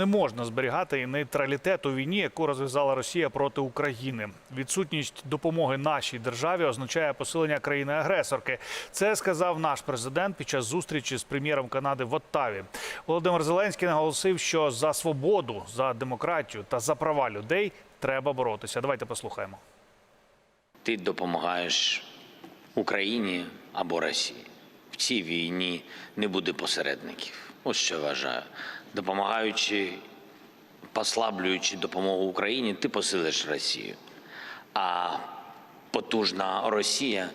не можна зберігати і нейтралітет у війні, яку розв'язала Росія проти України. Відсутність допомоги нашій державі означає посилення країни-агресорки. Це сказав наш президент під час зустрічі з прем'єром Канади в Оттаві. Володимир Зеленський наголосив, що за свободу, за демократію та за права людей треба боротися. Давайте послухаємо. ти допомагаєш Україні або Росії. В цій війні не буде посередників. Ось що вважаю. Допомагаючи, послаблюючи допомогу Україні, ти посилиш Росію. А потужна Росія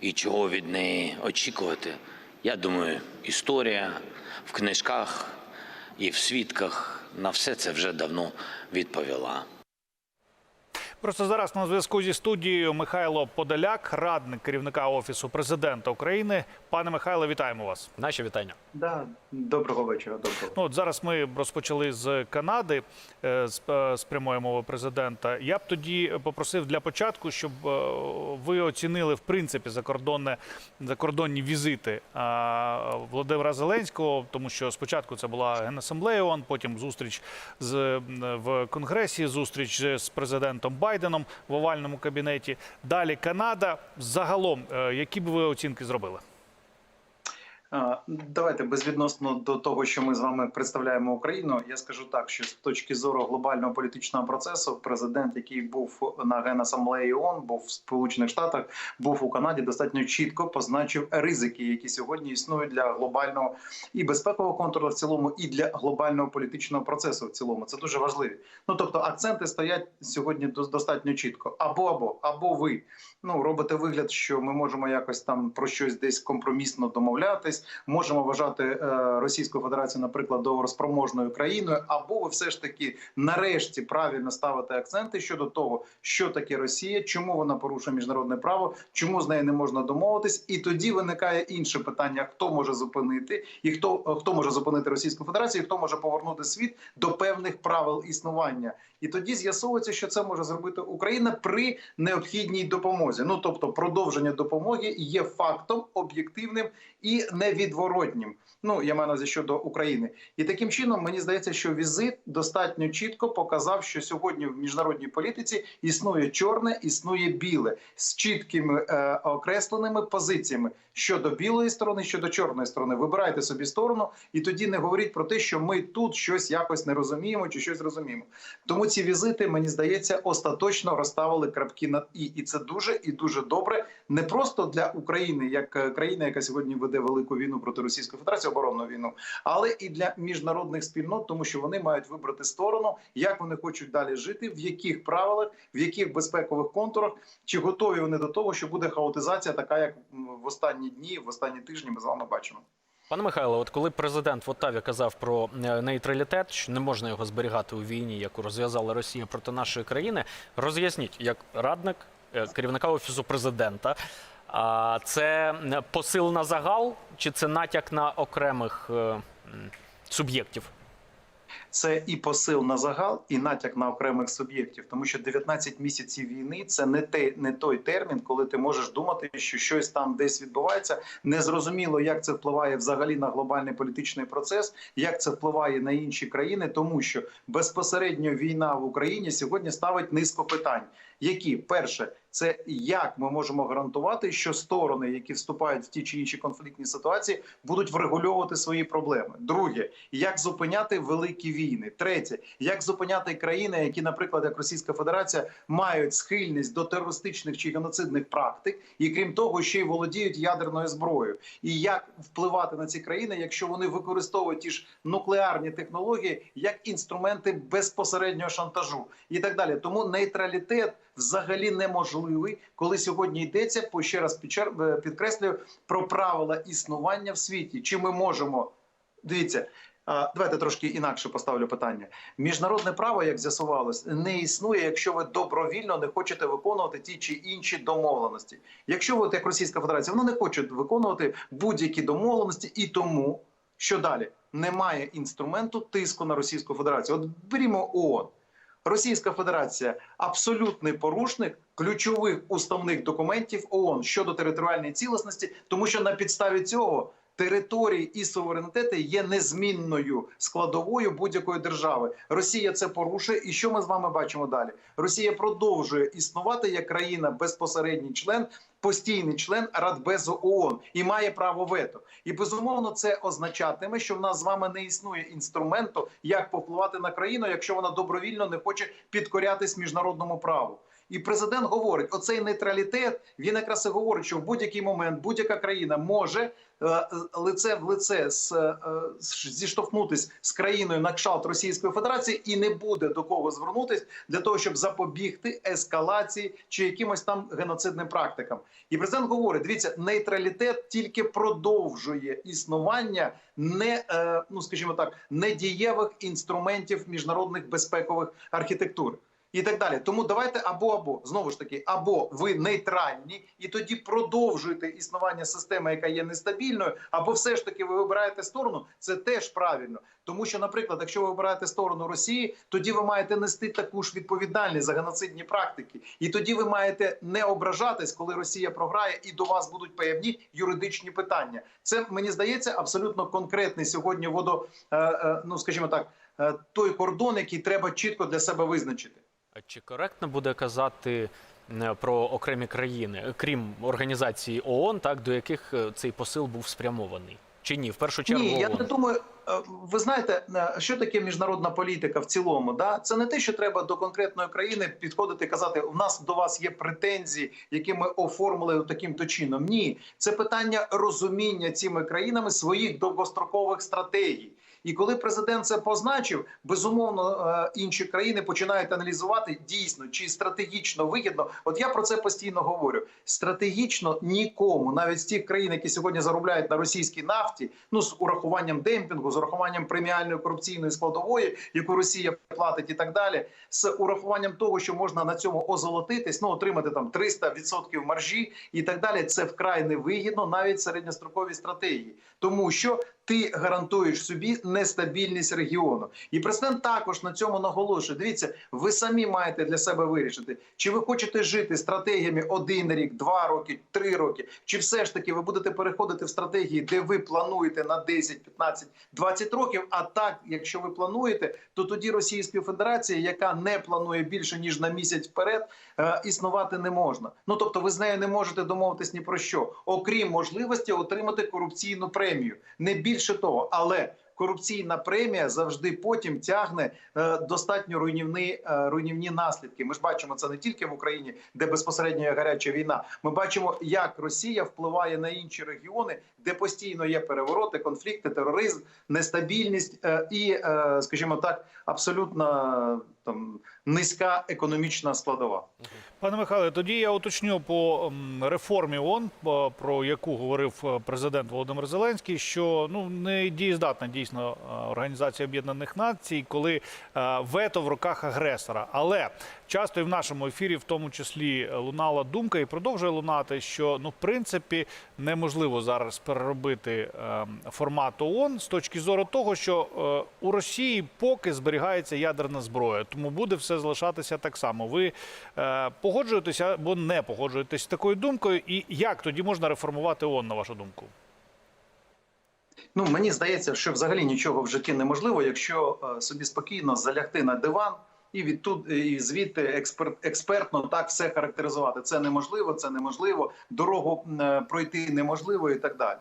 і чого від неї очікувати, я думаю, історія в книжках і в свідках на все це вже давно відповіла. Просто зараз на зв'язку зі студією Михайло Подоляк, радник керівника офісу президента України. Пане Михайло, вітаємо вас. Наші вітання. Да, доброго вечора. Доброго. Ну от зараз ми розпочали з Канади е, з, е, з прямої мови президента. Я б тоді попросив для початку, щоб е, ви оцінили в принципі закордонне закордонні візити Володимира Зеленського, тому що спочатку це була генасамблея ООН, потім зустріч з в Конгресі, зустріч з президентом Байденом в овальному кабінеті. Далі Канада. Загалом, які б ви оцінки зробили? Давайте безвідносно до того, що ми з вами представляємо Україну. Я скажу так, що з точки зору глобального політичного процесу, президент, який був на генасамблеї ООН, був в Сполучених Штатах, був у Канаді, достатньо чітко позначив ризики, які сьогодні існують для глобального і безпекового контуру в цілому, і для глобального політичного процесу в цілому. Це дуже важливі. Ну тобто, акценти стоять сьогодні дос- достатньо чітко. Або або або ви ну робите вигляд, що ми можемо якось там про щось десь компромісно домовлятись, можемо вважати е, Російську Федерацію, наприклад, договороспроможною країною, або ви все ж таки нарешті правильно ставите акценти щодо того, що таке Росія, чому вона порушує міжнародне право, чому з нею не можна домовитись, і тоді виникає інше питання: хто може зупинити, і хто хто може зупинити Російську Федерацію, і хто може повернути світ до певних правил існування. І тоді з'ясовується, що це може зробити Україна при необхідній допомозі. Ну тобто, продовження допомоги є фактом об'єктивним і невідворотнім. Ну я маю на увазі щодо України, і таким чином мені здається, що візит достатньо чітко показав, що сьогодні в міжнародній політиці існує чорне, існує біле з чіткими е, окресленими позиціями щодо білої сторони, щодо чорної сторони. Вибирайте собі сторону, і тоді не говоріть про те, що ми тут щось якось не розуміємо чи щось розуміємо. Тому ці візити, мені здається, остаточно розставили крапки над і, і це дуже і дуже добре, не просто для України, як е, країни, яка сьогодні веде велику війну проти Російської Федерації, оборонну війну, але і для міжнародних спільнот, тому що вони мають вибрати сторону, як вони хочуть далі жити, в яких правилах, в яких безпекових контурах, чи готові вони до того, що буде хаотизація, така як в останні дні, в останні тижні ми з вами бачимо. Пане Михайло, от коли президент в Оттаві казав про е, нейтралітет, що не можна його зберігати у війні, яку розв'язала Росія проти нашої країни, роз'ясніть, як радник е, керівника офісу президента. А це посил на загал, чи це натяк на окремих е, суб'єктів? Це і посил на загал, і натяк на окремих суб'єктів, тому що 19 місяців війни це не те, не той термін, коли ти можеш думати, що щось там десь відбувається. Незрозуміло, як це впливає взагалі на глобальний політичний процес, як це впливає на інші країни, тому що безпосередньо війна в Україні сьогодні ставить низку питань. Які перше, це як ми можемо гарантувати, що сторони, які вступають в ті чи інші конфліктні ситуації, будуть врегульовувати свої проблеми. Друге, як зупиняти великі війни. Третє, як зупиняти країни, які, наприклад, як Російська Федерація, мають схильність до терористичних чи геноцидних практик, і крім того, ще й володіють ядерною зброєю. І як впливати на ці країни, якщо вони використовують ті ж нуклеарні технології як інструменти безпосереднього шантажу, і так далі. Тому нейтралітет взагалі неможливий, коли сьогодні йдеться по ще раз е, підкреслюю про правила існування в світі. Чи ми можемо дивіться? Давайте трошки інакше поставлю питання. Міжнародне право, як з'ясувалось, не існує, якщо ви добровільно не хочете виконувати ті чи інші домовленості. Якщо ви, як Російська Федерація, вони не хочуть виконувати будь-які домовленості, і тому що далі немає інструменту тиску на Російську Федерацію. От берімо ООН. Російська Федерація абсолютний порушник ключових уставних документів ООН щодо територіальної цілісності, тому що на підставі цього території і суверенітети є незмінною складовою будь-якої держави. Росія це порушує. І що ми з вами бачимо далі? Росія продовжує існувати як країна безпосередній член. Постійний член Радбезу ООН і має право вето, і безумовно це означатиме, що в нас з вами не існує інструменту, як повпливати на країну, якщо вона добровільно не хоче підкорятись міжнародному праву. І президент говорить: оцей нейтралітет він якраз і говорить, що в будь-який момент будь-яка країна може е, лице в лице е, з- зіштовхнутись з країною на кшалт Російської Федерації і не буде до кого звернутись для того, щоб запобігти ескалації чи якимось там геноцидним практикам. І президент говорить: дивіться, нейтралітет тільки продовжує існування не е, ну скажімо так, недієвих інструментів міжнародних безпекових архітектур. І так далі, тому давайте або або знову ж таки, або ви нейтральні, і тоді продовжуєте існування системи, яка є нестабільною, або все ж таки ви вибираєте сторону. Це теж правильно, тому що, наприклад, якщо ви вибираєте сторону Росії, тоді ви маєте нести таку ж відповідальність за геноцидні практики, і тоді ви маєте не ображатись, коли Росія програє, і до вас будуть певні юридичні питання. Це мені здається абсолютно конкретний сьогодні водо, е, е, ну скажімо так, е, той кордон, який треба чітко для себе визначити. Чи коректно буде казати е, про окремі країни, крім організації ООН, так до яких е, цей посил був спрямований? Чи ні? В першу чергу Ні, я не думаю. е, Ви знаєте, що таке міжнародна політика в цілому? Да? Це не те, що треба до конкретної країни підходити і казати, у нас до вас є претензії, які ми оформили таким то чином. Ні, це питання розуміння цими країнами своїх довгострокових стратегій. І коли президент це позначив, безумовно е, інші країни починають аналізувати дійсно чи стратегічно вигідно. От я про це постійно говорю. Стратегічно нікому, навіть з тих країн, які сьогодні заробляють на російській нафті, ну з урахуванням демпінгу, з урахуванням преміальної корупційної складової, яку Росія платить, і так далі, з урахуванням того, що можна на цьому озолотитись, ну отримати там 300% маржі і так далі. Це вкрай невигідно навіть середньостроковій стратегії, тому що ти гарантуєш собі нестабільність регіону. І президент також на цьому наголошує. Дивіться, ви самі маєте для себе вирішити, чи ви хочете жити стратегіями один рік, два роки, три роки, чи все ж таки ви будете переходити в стратегії, де ви плануєте на 10, 15, 20 років. А так, якщо ви плануєте, то тоді Російської Федерації, яка не планує більше ніж на місяць вперед, е, існувати не можна. Ну тобто, ви з нею не можете домовитись ні про що, окрім можливості отримати корупційну премію, не більше того, але. Корупційна премія завжди потім тягне е, достатньо руйнівні, е, руйнівні наслідки. Ми ж бачимо це не тільки в Україні, де безпосередньо є гаряча війна. Ми бачимо, як Росія впливає на інші регіони, де постійно є перевороти, конфлікти, тероризм, нестабільність е, і, скажімо так, абсолютно там низька економічна складова. Пане Михайле, тоді я уточню по реформі ООН, про яку говорив е, президент Володимир Зеленський, що ну не дієздатна дійсно е, Організація Об'єднаних Націй, коли е, вето в руках агресора. Але часто і в нашому ефірі, в тому числі, лунала думка і продовжує лунати, що ну в принципі неможливо зараз переробити е, формат ООН з точки зору того, що у Росії поки зберігається ядерна зброя, тому буде все залишатися так само. Ви е, погоджуєтеся або не погоджуєтесь з такою думкою, і як тоді можна реформувати ООН, на вашу думку? Ну мені здається, що взагалі нічого в житті неможливо, якщо е, собі спокійно залягти на диван і відтуд і звідти експерт, експертно так все характеризувати. Це неможливо, це неможливо, дорогу е, пройти неможливо і так далі.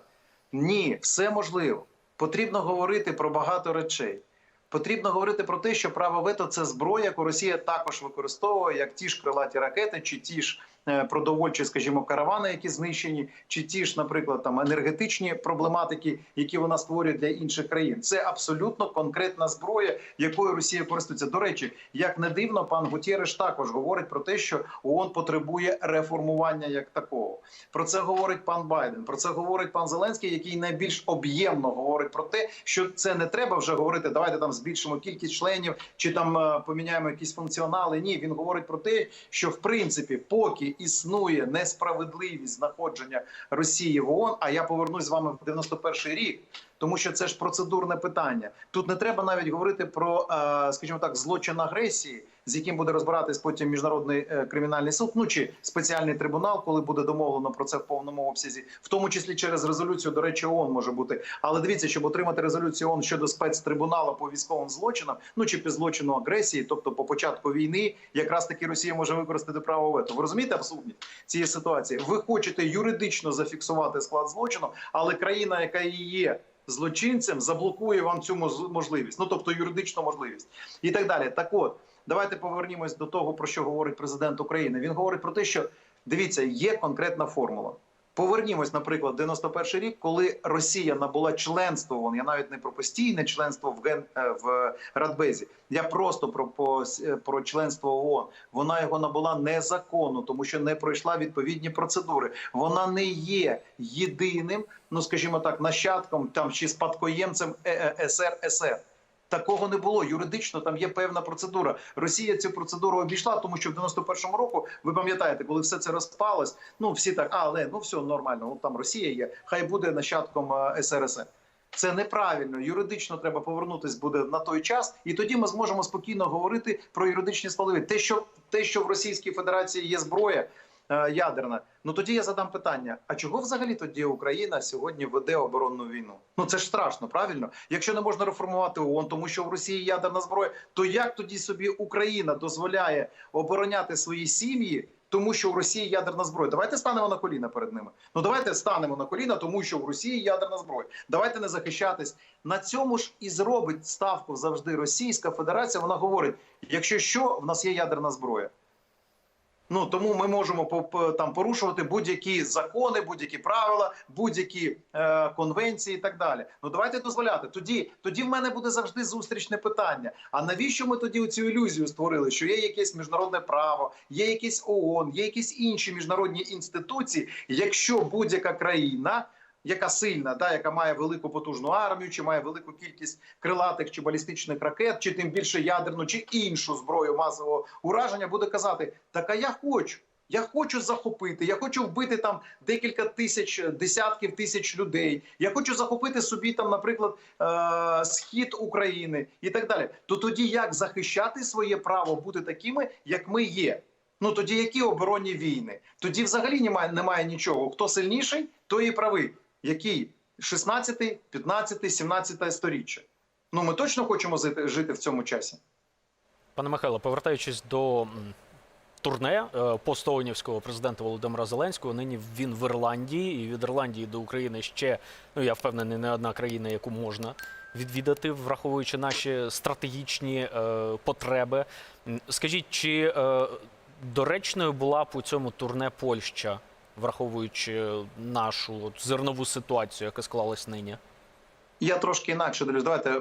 Ні, все можливо. Потрібно говорити про багато речей. Потрібно говорити про те, що право вето це зброя, яку Росія також використовує, як ті ж крилаті ракети, чи ті ж продовольчі, скажімо, каравани, які знищені, чи ті ж, наприклад, там енергетичні проблематики, які вона створює для інших країн. Це абсолютно конкретна зброя, якою Росія користується. До речі, як не дивно, пан Гутєреш також говорить про те, що ООН потребує реформування як такого. Про це говорить пан Байден. Про це говорить пан Зеленський, який найбільш об'ємно говорить про те, що це не треба вже говорити. Давайте там збільшимо кількість членів чи там е, поміняємо якісь функціонали. Ні, він говорить про те, що в принципі, поки існує несправедливість знаходження Росії в ООН, а я повернусь з вами в 91-й рік. тому що це ж процедурне питання. Тут не треба навіть говорити про, е, скажімо так, злочин агресії, з яким буде розбиратись потім міжнародний е, кримінальний суд, ну чи спеціальний трибунал, коли буде домовлено про це в повному обсязі, в тому числі через резолюцію, до речі, ООН може бути. Але дивіться, щоб отримати резолюцію ООН щодо спецтрибуналу по військовим злочинам, ну чи по злочину агресії, тобто по початку війни, якраз таки Росія може використати право вето. Ви розумієте абсурдність цієї ситуації? Ви хочете юридично зафіксувати склад злочину, але країна, яка і є злочинцем, заблокує вам цю можливість, ну тобто юридичну можливість і так далі. Так от. Давайте повернімось до того, про що говорить президент України. Він говорить про те, що дивіться, є конкретна формула. Повернімось, наприклад, 91 рік, коли Росія набула членство. Я навіть не про постійне членство в ген е, в Радбезі. Я просто про, по- е, про членство ООН. Вона його набула незаконно, тому що не пройшла відповідні процедури. Вона не є єдиним, ну скажімо так, нащадком там чи спадкоємцем е, СРСР. Такого не було. Юридично там є певна процедура. Росія цю процедуру обійшла, тому що в 91-му року, ви пам'ятаєте, коли все це розпалось, ну всі так, а, але ну все нормально, ну там Росія є, хай буде нащадком е, СРСР. Це неправильно. Юридично треба повернутись буде на той час, і тоді ми зможемо спокійно говорити про юридичні складові. Те, що те, що в Російській Федерації є зброя ядерна, ну тоді я задам питання: а чого взагалі тоді Україна сьогодні веде оборонну війну? Ну це ж страшно, правильно? Якщо не можна реформувати ООН, тому що в Росії ядерна зброя, то як тоді собі Україна дозволяє обороняти свої сім'ї? Тому що в Росії ядерна зброя. Давайте станемо на коліна перед ними. Ну давайте станемо на коліна, тому що в Росії ядерна зброя. Давайте не захищатись. На цьому ж і зробить ставку завжди Російська Федерація. Вона говорить: якщо що, в нас є ядерна зброя. Ну тому ми можемо там порушувати будь-які закони, будь-які правила, будь-які е, конвенції і так далі. Ну давайте дозволяти. Тоді, тоді в мене буде завжди зустрічне питання. А навіщо ми тоді цю ілюзію створили? Що є якесь міжнародне право, є якісь ООН, є якісь інші міжнародні інституції, якщо будь-яка країна. Яка сильна, да, яка має велику потужну армію, чи має велику кількість крилатих чи балістичних ракет, чи тим більше ядерну, чи іншу зброю масового ураження, буде казати: так а я хочу. Я хочу захопити, я хочу вбити там декілька тисяч, десятків тисяч людей. Я хочу захопити собі там, наприклад, е- схід України і так далі. То тоді як захищати своє право бути такими, як ми є? Ну тоді які оборонні війни? Тоді взагалі немає, немає нічого. Хто сильніший, той і правий. Який 16, 15, 17 сторіччя? Ну ми точно хочемо жити, в цьому часі. Пане Михайло, повертаючись до турне е, постоунівського президента Володимира Зеленського, нині він в Ірландії, і від Ірландії до України ще, ну я впевнений, не одна країна, яку можна відвідати, враховуючи наші стратегічні е, потреби. Скажіть, чи е, доречною була б у цьому турне Польща, враховуючи нашу зернову ситуацію, яка склалась нині? Я трошки інакше дивлюсь. Давайте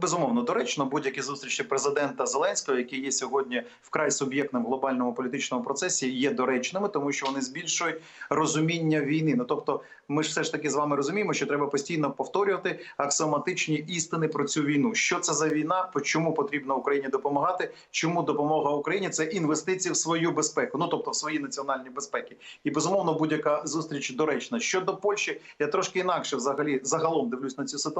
безумовно доречно будь-які зустрічі президента Зеленського, які є сьогодні вкрай суб'єктним в глобальному політичному процесі, є доречними, тому що вони збільшують розуміння війни. Ну тобто, ми ж все ж таки з вами розуміємо, що треба постійно повторювати аксіоматичні істини про цю війну. Що це за війна? чому потрібно Україні допомагати? Чому допомога Україні це інвестиції в свою безпеку? Ну тобто в свої національні безпеки. І безумовно будь-яка зустріч доречна. Щодо Польщі, я трошки інакше взагалі загалом дивлюсь на цю ситуацію,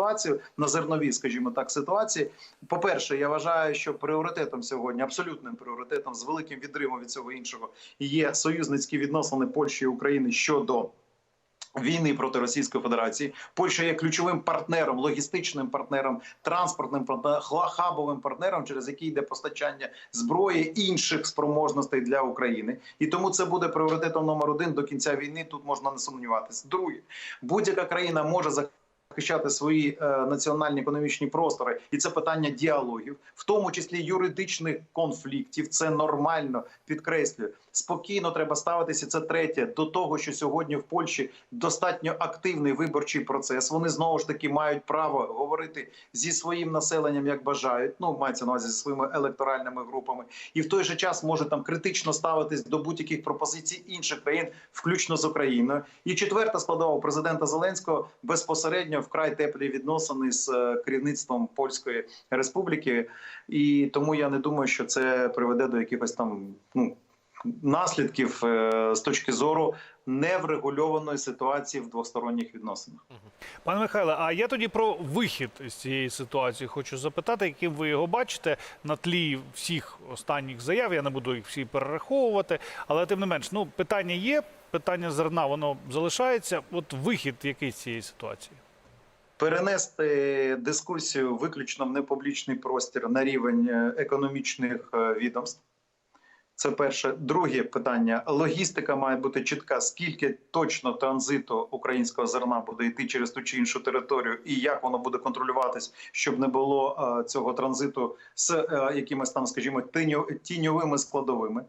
на зернові, скажімо так, ситуації. По-перше, я вважаю, що пріоритетом сьогодні, абсолютним пріоритетом з великим відривом від цього іншого, є союзницькі відносини Польщі і України щодо. Війни проти Російської Федерації Польща є ключовим партнером, логістичним партнером, транспортним хабовим партнером, через який йде постачання зброї інших спроможностей для України, і тому це буде пріоритетом номер один до кінця війни. Тут можна не сумніватися. Друге, будь-яка країна може захищати свої е, національні економічні простори, і це питання діалогів, в тому числі юридичних конфліктів. Це нормально підкреслюю. Спокійно треба ставитися. Це третє до того, що сьогодні в Польщі достатньо активний виборчий процес. Вони знову ж таки мають право говорити зі своїм населенням, як бажають. Ну мається на увазі зі своїми електоральними групами, і в той же час може там критично ставитись до будь-яких пропозицій інших країн, включно з Україною. І четверта складова президента Зеленського безпосередньо вкрай теплі відносини з е, керівництвом польської республіки, і тому я не думаю, що це приведе до якихось там ну наслідків е, з точки зору неврегульованої ситуації в двосторонніх відносинах. Пане Михайле, а я тоді про вихід з цієї ситуації хочу запитати, яким ви його бачите на тлі всіх останніх заяв. Я не буду їх всі перераховувати, але тим не менш, ну питання є. Питання зерна воно залишається. От вихід який з цієї ситуації? Перенести дискусію виключно в непублічний простір на рівень е, економічних е, відомств. Це перше. Друге питання: логістика має бути чітка. Скільки точно транзиту українського зерна буде йти через ту чи іншу територію, і як воно буде контролюватись, щоб не було е, цього транзиту з якимись там, скажімо, тіньовими складовими.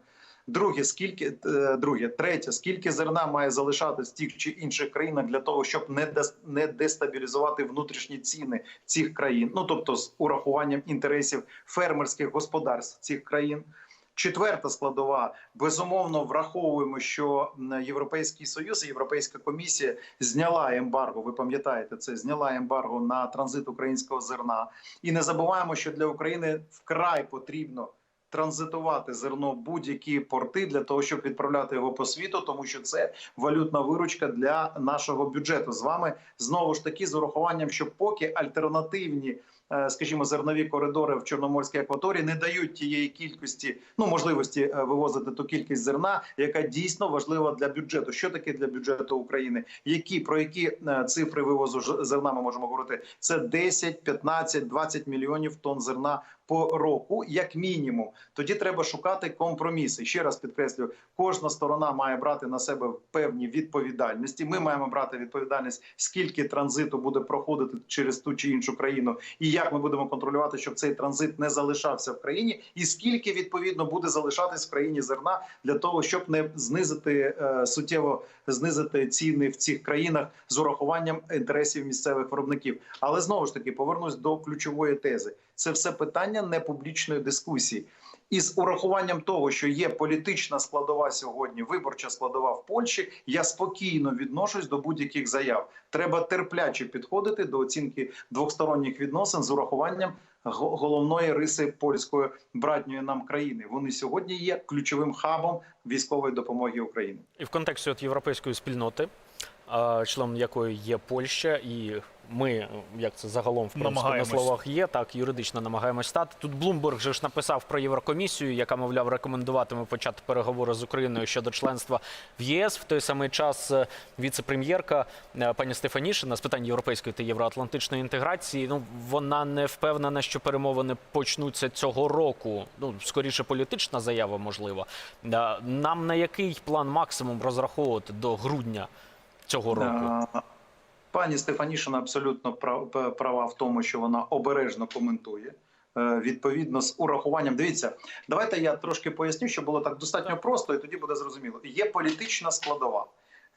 Друге, скільки е, друге, третє, скільки зерна має залишатись в тих чи інших країнах для того, щоб не не дестабілізувати внутрішні ціни цих країн, ну тобто з урахуванням інтересів фермерських господарств цих країн. Четверта складова безумовно враховуємо, що Європейський Союз і Європейська комісія зняла ембарго. Ви пам'ятаєте це? Зняла ембарго на транзит українського зерна. І не забуваємо, що для України вкрай потрібно транзитувати зерно в будь-які порти для того, щоб відправляти його по світу, тому що це валютна виручка для нашого бюджету. З вами знову ж таки з урахуванням, що поки альтернативні. е, Скажімо, зернові коридори в Чорноморській акваторії не дають тієї кількості, ну можливості е, вивозити ту кількість зерна, яка дійсно важлива для бюджету. Що таке для бюджету України? Які про які е, цифри вивозу зерна ми можемо говорити? Це 10, 15, 20 мільйонів тонн зерна по року, як мінімум. Тоді треба шукати компроміси. Ще раз підкреслюю, кожна сторона має брати на себе певні відповідальності. Ми маємо брати відповідальність, скільки транзиту буде проходити через ту чи іншу країну, і як ми будемо контролювати, щоб цей транзит не залишався в країні, і скільки відповідно буде залишатись в країні зерна для того, щоб не знизити е, суттєво знизити ціни в цих країнах з урахуванням інтересів місцевих виробників. Але знову ж таки повернусь до ключової тези. Це все питання непублічної дискусії. І з урахуванням того, що є політична складова сьогодні, виборча складова в Польщі, я спокійно відношусь до будь-яких заяв. Треба терпляче підходити до оцінки двосторонніх відносин з урахуванням головної риси польської братньої нам країни. Вони сьогодні є ключовим хабом військової допомоги Україні. І в контексті от європейської спільноти, членом якої є Польща, і ми, як це загалом в принципі, на словах є, так юридично намагаємось стати. Тут Блумберг же ж написав про Єврокомісію, яка, мовляв, рекомендуватиме почати переговори з Україною щодо членства в ЄС. В той самий час е, віце-прем'єрка е, пані Стефанішина з питань європейської та євроатлантичної інтеграції. Ну вона не впевнена, що перемовини почнуться цього року. Ну скоріше політична заява, можливо. Нам на який план максимум розраховувати до грудня цього року? Пані Стефанішина абсолютно прав- права в тому, що вона обережно коментує. е, Відповідно з урахуванням, дивіться, давайте я трошки поясню, щоб було так достатньо просто, і тоді буде зрозуміло. Є політична складова.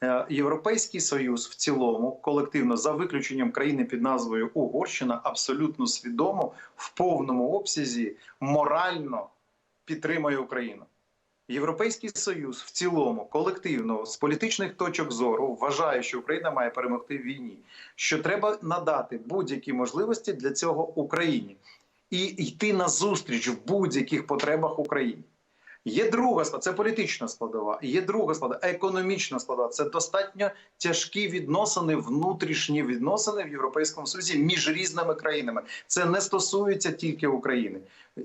Е, Європейський союз в цілому колективно, за виключенням країни під назвою Угорщина, абсолютно свідомо в повному обсязі морально підтримує Україну. Європейський союз в цілому колективно з політичних точок зору вважає, що Україна має перемогти в війні, що треба надати будь-які можливості для цього Україні і йти на зустріч в будь-яких потребах Україні. Є друга складова, це політична складова. Є друга складова, економічна складова. Це достатньо тяжкі відносини, внутрішні відносини в Європейському Союзі між різними країнами. Це не стосується тільки України.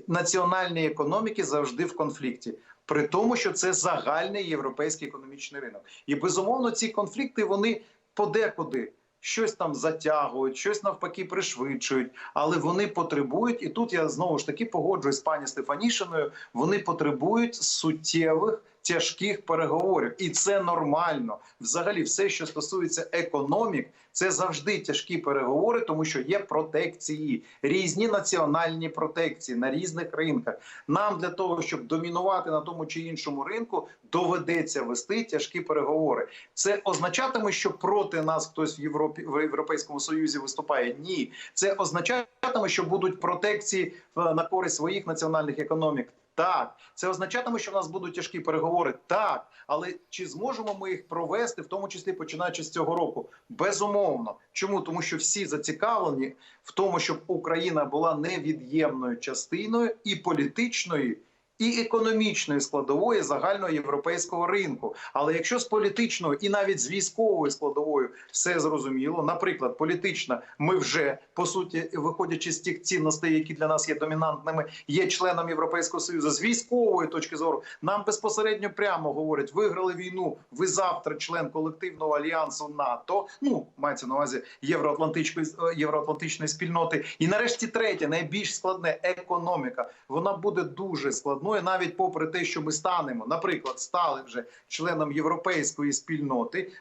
Національні економіки завжди в конфлікті. При тому, що це загальний європейський економічний ринок, і безумовно ці конфлікти вони подекуди щось там затягують, щось навпаки пришвидшують, але вони потребують, і тут я знову ж таки погоджуюсь з пані Стефанішиною. Вони потребують суттєвих тяжких переговорів, і це нормально. Взагалі, все, що стосується економік, це завжди тяжкі переговори, тому що є протекції, різні національні протекції на різних ринках. Нам для того, щоб домінувати на тому чи іншому ринку, доведеться вести тяжкі переговори. Це означатиме, що проти нас хтось в Європі в Європейському Союзі виступає. Ні, це означатиме, що будуть протекції е, на користь своїх національних економік. Так, це означатиме, що в нас будуть тяжкі переговори. Так, але чи зможемо ми їх провести, в тому числі починаючи з цього року? Безумовно. Чому? Тому що всі зацікавлені в тому, щоб Україна була невід'ємною частиною і політичної, і економічної складової загальноєвропейського ринку. Але якщо з політичною і навіть з військовою складовою все зрозуміло, наприклад, політична, ми вже по суті, виходячи з тих цінностей, які для нас є домінантними, є членом Європейського союзу. З військової точки зору нам безпосередньо прямо говорять: виграли війну. Ви завтра член колективного альянсу НАТО. Ну мається на увазі євроатлантичної євроатлантичної спільноти. І нарешті третє, найбільш складне економіка. Вона буде дуже складною, навіть попри те, що ми станемо, наприклад, стали вже членом європейської спільноти,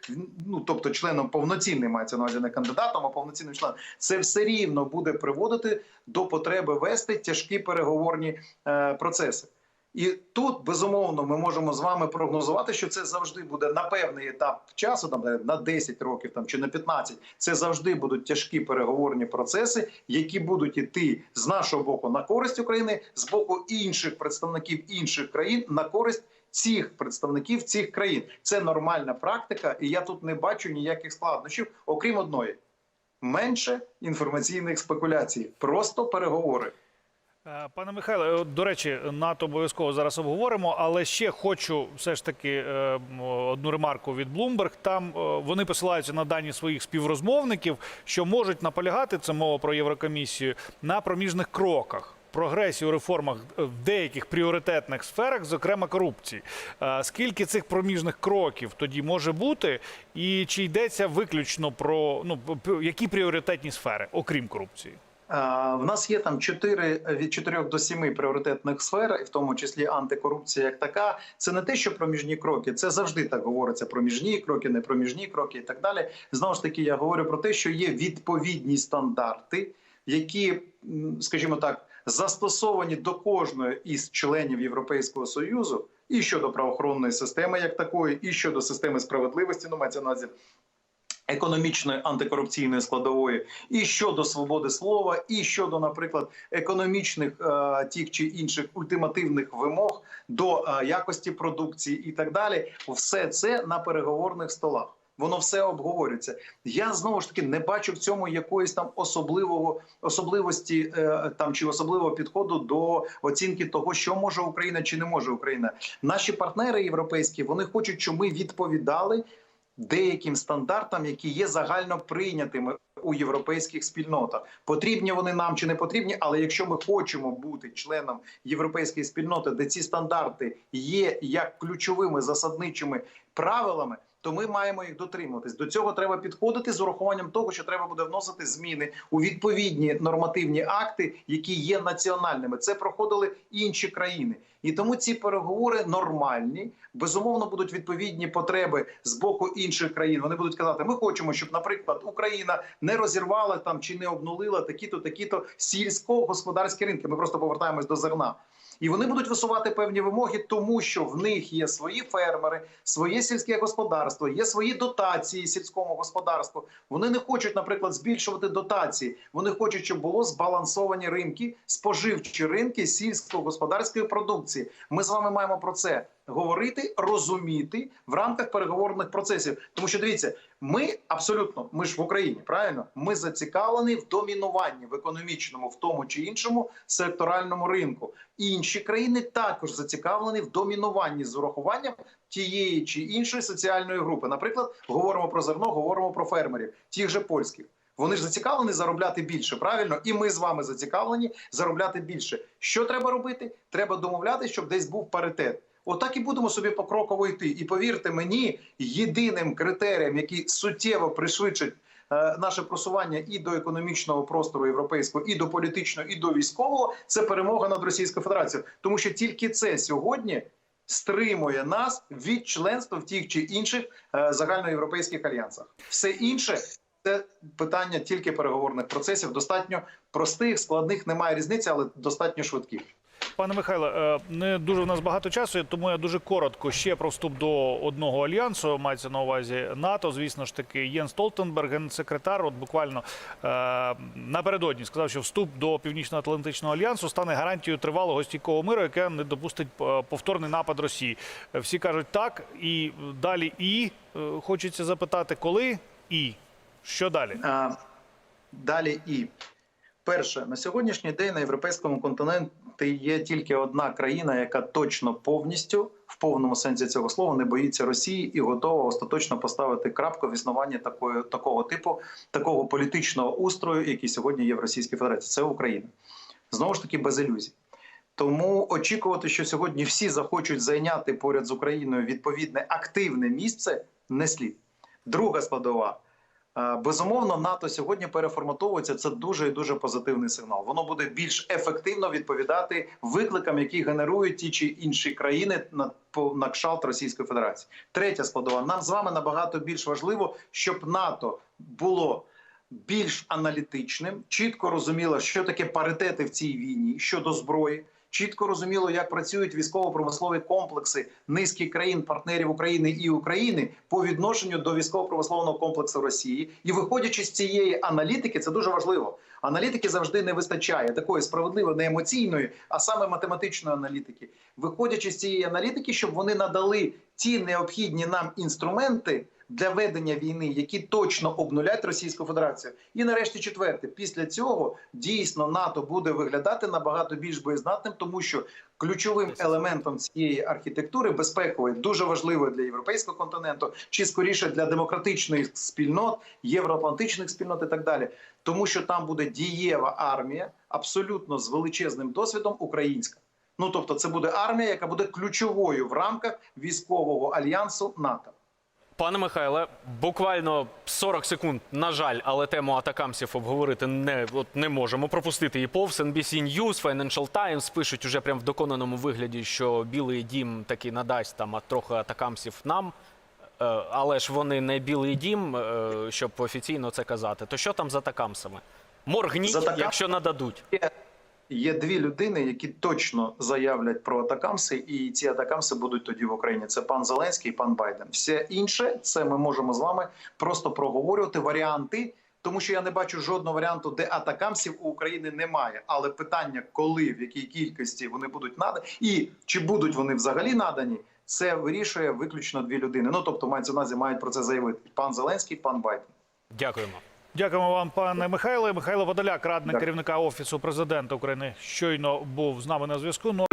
ну тобто членом повноцінним мається на увазі не кандидатом, а повноцінним членом. Це все рівно буде приводити до потреби вести тяжкі переговорні е, процеси. І тут безумовно ми можемо з вами прогнозувати, що це завжди буде на певний етап часу, там на 10 років там чи на 15, Це завжди будуть тяжкі переговорні процеси, які будуть іти з нашого боку на користь України, з боку інших представників інших країн на користь. Цих представників цих країн це нормальна практика, і я тут не бачу ніяких складнощів, окрім одної: менше інформаційних спекуляцій, просто переговори. Е, Пане Михайле, до речі, НАТО обов'язково зараз обговоримо, але ще хочу все ж таки е, одну ремарку від Bloomberg. Там е, вони посилаються на дані своїх співрозмовників, що можуть наполягати це мова про Єврокомісію на проміжних кроках. Прогресію у реформах в деяких пріоритетних сферах, зокрема корупції. Скільки цих проміжних кроків тоді може бути, і чи йдеться виключно про ну які пріоритетні сфери, окрім корупції? А, В нас є там чотири від чотирьох до семи пріоритетних сфер, і в тому числі антикорупція як така. Це не те, що проміжні кроки, це завжди так говориться. Проміжні кроки, не проміжні кроки і так далі. Знову ж таки, я говорю про те, що є відповідні стандарти, які, скажімо так, застосовані до кожної із членів Європейського союзу, і щодо правоохоронної системи, як такої, і щодо системи справедливості, ну мається на увазі економічної антикорупційної складової, і щодо свободи слова, і щодо, наприклад, економічних е, тих чи інших ультимативних вимог до е, якості продукції і так далі, все це на переговорних столах. Воно все обговорюється. Я знову ж таки не бачу в цьому якоїсь там особливого особливості е, там чи особливого підходу до оцінки того, що може Україна чи не може Україна. Наші партнери європейські вони хочуть, щоб ми відповідали деяким стандартам, які є загально прийнятими у європейських спільнотах. Потрібні вони нам чи не потрібні, але якщо ми хочемо бути членом європейської спільноти, де ці стандарти є як ключовими засадничими правилами. То ми маємо їх дотримуватись. До цього треба підходити з урахуванням того, що треба буде вносити зміни у відповідні нормативні акти, які є національними. Це проходили інші країни, і тому ці переговори нормальні. Безумовно, будуть відповідні потреби з боку інших країн. Вони будуть казати: ми хочемо, щоб, наприклад, Україна не розірвала там чи не обнулила такі-то, такі-то сільськогосподарські ринки. Ми просто повертаємось до зерна. І вони будуть висувати певні вимоги, тому що в них є свої фермери, своє сільське господарство, є свої дотації сільському господарству. Вони не хочуть, наприклад, збільшувати дотації. Вони хочуть, щоб було збалансовані ринки, споживчі ринки сільськогосподарської продукції. Ми з вами маємо про це говорити, розуміти в рамках переговорних процесів. Тому що дивіться, ми абсолютно, ми ж в Україні, правильно, ми зацікавлені в домінуванні в економічному, в тому чи іншому секторальному ринку. Інші країни також зацікавлені в домінуванні з урахуванням тієї чи іншої соціальної групи. Наприклад, говоримо про зерно, говоримо про фермерів, тих же польських. Вони ж зацікавлені заробляти більше, правильно? І ми з вами зацікавлені заробляти більше. Що треба робити? Треба домовляти, щоб десь був паритет. Отак і будемо собі покроково йти. І повірте мені, єдиним критерієм, який суттєво пришвидшить е, наше просування і до економічного простору європейського, і до політичного, і до військового, це перемога над Російською Федерацією. Тому що тільки це сьогодні стримує нас від членства в тих чи інших е, загальноєвропейських альянсах. Все інше. Це питання тільки переговорних процесів. Достатньо простих, складних немає різниці, але достатньо швидких. Пане Михайле, е, не дуже в нас багато часу, тому я дуже коротко ще про вступ до одного альянсу. Мається на увазі НАТО. Звісно ж таки, Єн Столтенберг, генсекретар, от буквально е, напередодні сказав, що вступ до Північно-Атлантичного альянсу стане гарантією тривалого стійкого миру, яке не допустить е, повторний напад Росії. Всі кажуть так, і далі і хочеться запитати, коли і що далі? Далі і перше на сьогоднішній день на європейському континент, ти є тільки одна країна, яка точно повністю в повному сенсі цього слова не боїться Росії і готова остаточно поставити крапку в існуванні такої такого типу, такого політичного устрою, який сьогодні є в Російській Федерації. Це Україна. Знову ж таки, без ілюзій. Тому очікувати, що сьогодні всі захочуть зайняти поряд з Україною відповідне активне місце, не слід. Друга складова. Е, Безумовно, НАТО сьогодні переформатовується. Це дуже і дуже позитивний сигнал. Воно буде більш ефективно відповідати викликам, які генерують ті чи інші країни на на кшалт Російської Федерації. Третя складова. Нам з вами набагато більш важливо, щоб НАТО було більш аналітичним, чітко розуміло, що таке паритети в цій війні щодо зброї. Чітко розуміло, як працюють військово-промислові комплекси низки країн, партнерів України і України по відношенню до військово-промислового комплексу Росії. І виходячи з цієї аналітики, це дуже важливо. Аналітики завжди не вистачає такої справедливої, не емоційної, а саме математичної аналітики. Виходячи з цієї аналітики, щоб вони надали ті необхідні нам інструменти для ведення війни, які точно обнулять Російську Федерацію. І нарешті, четверте, після цього дійсно НАТО буде виглядати набагато більш боєздатним, тому що ключовим елементом цієї архітектури безпекової дуже важливої для європейського континенту, чи скоріше для демократичних спільнот, євроатлантичних спільнот і так далі, тому що там буде дієва армія, абсолютно з величезним досвідом українська. Ну тобто, це буде армія, яка буде ключовою в рамках військового альянсу НАТО. Пане Михайле, буквально 40 секунд, на жаль, але тему атакамсів обговорити не, от не можемо. Пропустити її повз. NBC News, Financial Times пишуть уже прямо в доконаному вигляді, що Білий Дім таки надасть там трохи атакамсів нам. Е, Але ж вони не Білий Дім, е, щоб офіційно це казати. То що там за атакамсами? Моргніть, За атакам- якщо нададуть. Є, дві людини, які точно заявлять про атакамси, і ці атакамси будуть тоді в Україні. Це пан Зеленський і пан Байден. Все інше це ми можемо з вами просто проговорювати варіанти. Тому що я не бачу жодного варіанту, де атакамсів у України немає. Але питання, коли в якій кількості вони будуть надані, і чи будуть вони взагалі надані, це вирішує виключно дві людини. Ну тобто, мається на увазі, мають про це заявити пан Зеленський, пан Байден. Дякуємо. Дякуємо вам, пане Михайле. Михайло Водоляк, радник керівника офісу президента України, щойно був з нами на зв'язку. Ну